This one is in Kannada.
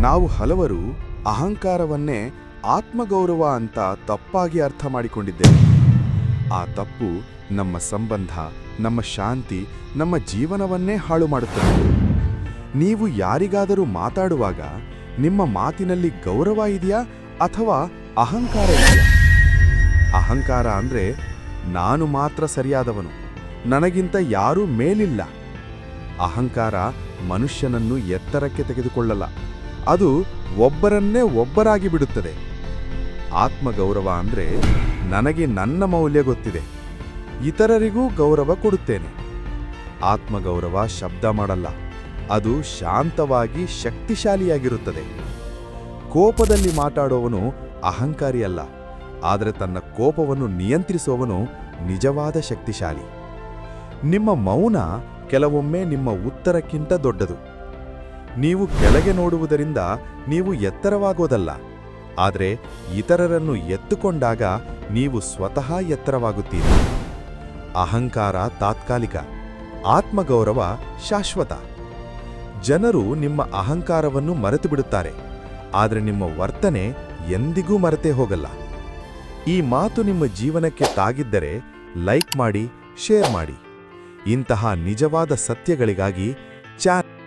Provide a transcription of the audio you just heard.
ನಾವು ಹಲವರು ಅಹಂಕಾರವನ್ನೇ ಆತ್ಮಗೌರವ ಅಂತ ತಪ್ಪಾಗಿ ಅರ್ಥ ಮಾಡಿಕೊಂಡಿದ್ದೇವೆ. ಆ ತಪ್ಪು ನಮ್ಮ ಸಂಬಂಧ, ನಮ್ಮ ಶಾಂತಿ, ನಮ್ಮ ಜೀವನವನ್ನೇ ಹಾಳು ಮಾಡುತ್ತದೆ. ನೀವು ಯಾರಿಗಾದರೂ ಮಾತಾಡುವಾಗ ನಿಮ್ಮ ಮಾತಿನಲ್ಲಿ ಗೌರವ ಇದೆಯಾ ಅಥವಾ ಅಹಂಕಾರ ಇದೆಯಾ? ಅಹಂಕಾರ ಅಂದ್ರೆ ನಾನು ಮಾತ್ರ ಸರಿಯಾದವನು, ನನಗಿಂತ ಯಾರೂ ಮೇಲಿಲ್ಲ. ಅಹಂಕಾರ ಮನುಷ್ಯನನ್ನು ಎತ್ತರಕ್ಕೆ ತೆಗೆದುಕೊಳ್ಳಲ್ಲ. ಅದು ಒಬ್ಬರನ್ನೇ ಒಬ್ಬರಾಗಿ ಬಿಡುತ್ತದೆ. ಆತ್ಮಗೌರವ ಅಂದರೆ ನನಗೆ ನನ್ನ ಮೌಲ್ಯ ಗೊತ್ತಿದೆ. ಇತರರಿಗೂ ಗೌರವ ಕೊಡುತ್ತೇನೆ. ಆತ್ಮಗೌರವ ಶಬ್ದ ಮಾಡಲ್ಲ. ಅದು ಶಾಂತವಾಗಿ ಶಕ್ತಿಶಾಲಿಯಾಗಿರುತ್ತದೆ. ಕೋಪದಲ್ಲಿ ಮಾತಾಡುವವನು ಅಹಂಕಾರಿಯಲ್ಲ ಆದರೆ ತನ್ನ ಕೋಪವನ್ನು ನಿಯಂತ್ರಿಸುವವನು ನಿಜವಾದ ಶಕ್ತಿಶಾಲಿ. ನಿಮ್ಮ ಮೌನ ಕೆಲವೊಮ್ಮೆ ನಿಮ್ಮ ಉತ್ತರಕ್ಕಿಂತ ದೊಡ್ಡದು. ನೀವು ಕೆಳಗೆ ನೋಡುವುದರಿಂದ ನೀವು ಎತ್ತರವಾಗೋದಲ್ಲ. ಆದರೆ ಇತರರನ್ನು ಎತ್ತುಕೊಂಡಾಗ ನೀವು ಸ್ವತಃ ಎತ್ತರವಾಗುತ್ತೀರಿ. ಅಹಂಕಾರ ತಾತ್ಕಾಲಿಕ, ಆತ್ಮಗೌರವ ಶಾಶ್ವತ. ಜನರು ನಿಮ್ಮ ಅಹಂಕಾರವನ್ನು ಮರೆತು ಬಿಡುತ್ತಾರೆ ಆದರೆ ನಿಮ್ಮ ವರ್ತನೆ ಎಂದಿಗೂ ಮರೆತೇ ಹೋಗಲ್ಲ. ಈ ಮಾತು ನಿಮ್ಮ ಜೀವನಕ್ಕೆ ತಾಗಿದ್ದರೆ ಲೈಕ್ ಮಾಡಿ, ಶೇರ್ ಮಾಡಿ. ಇಂತಹ ನಿಜವಾದ ಸತ್ಯಗಳಿಗಾಗಿ ಚಾನ್